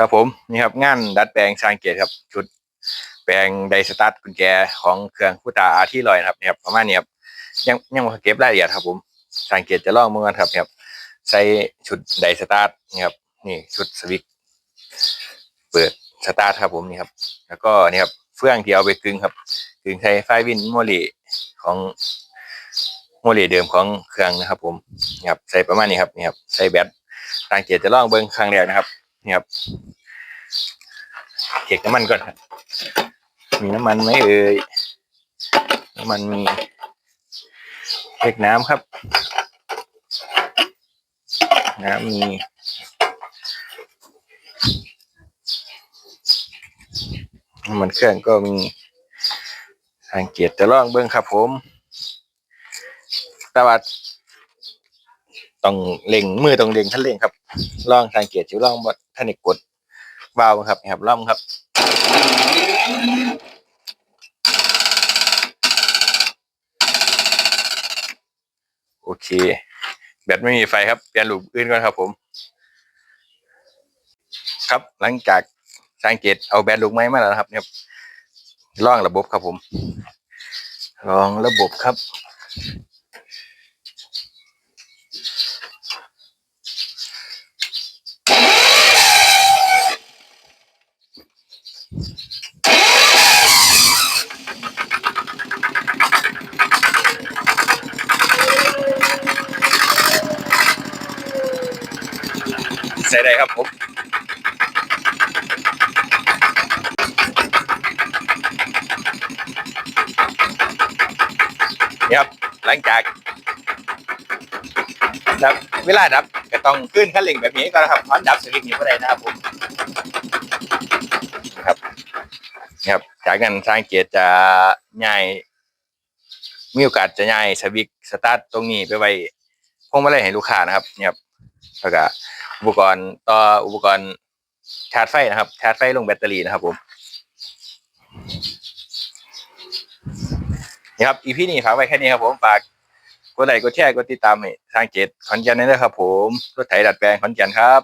ครับผมนี่ครับงานดัดแปลงสร้างเกียรติครับ ชุดแปลงไดสตาร์ทกุญแจของเครื่องคูตาอาที่ลอยนะครับนี่ครับประมาณนี้ครับยังยังมาเก็บรายละเอียดครับผมสร้างเกียรติจะลองเมือกันครับนี่ครับใส่ชุดไดสตาร์ทนี่ครับนี่ชุดสวิตเปิดสตาร์ทครับผมนี่ครับ แล้วก็นี่ครับเฟื่องที่เอาไปกึงครับกึงใช้ไฟวินโมลีของโมลีเดิมของเครื่องนะครับผมนี่ครับใส่ประมาณนี้ครับนี่ครับใส่แบตสร้างเกียรติจะลองเบิ้งครั้งแรกนะครับนี่ครับ เก็บน้ำมันก่อนครับมีน้ำมันไหมเอ่ยน้ำมันมีเล็กน้ำครับ น้ำมีน้ำมันเครื่องก็มีสังเกตจะลองเบิ้งครับผมแต่ว่าต้องเล็งมือต้องเล็งท่านเล็งครับลองสังเกตจิลองบ่ท่านกด วาวครับครับล่อมครับโอเค แบตไม่มีไฟครับเปลี่ยนลูปอื่นก่อนครับผม ครับหลังจากสังเกตเอาแบตลูกไม้มาแล้วครับเนี่ยครับลองระบบครับผมลองระบบครับ ใส่ได้ครับผมนี่ครับหลังจากดับเวลาดับก็ต้องขึ้นขั้นเร่งแบบนี้ก็นะครับพร้อมดับสวิตช์นี้ก็ได้นะครับผมครับครับ จากนั้นทางเกียรติจะย้ายมีโอกาสจะย้ายสวิตช์สตาร์ทตรงนี้ไปไว้พวงมาลัยให้ลูกค้านะครับเนี่ยครับ แล้วก็อุปกรณ์ต่ออุปกรณ์ชาร์จไฟนะครับ ชาร์จไฟลงแบตเตอรี่นะครับผมนี่ครับอีพีนี้ฝากไว้แค่นี้ครับผมฝากกดไลค์กดแชร์กดติดตามให้ทางเจ็ดขอนแก่นด้วยนะครับผมรถไถดัดแปลงขอนแก่นครับ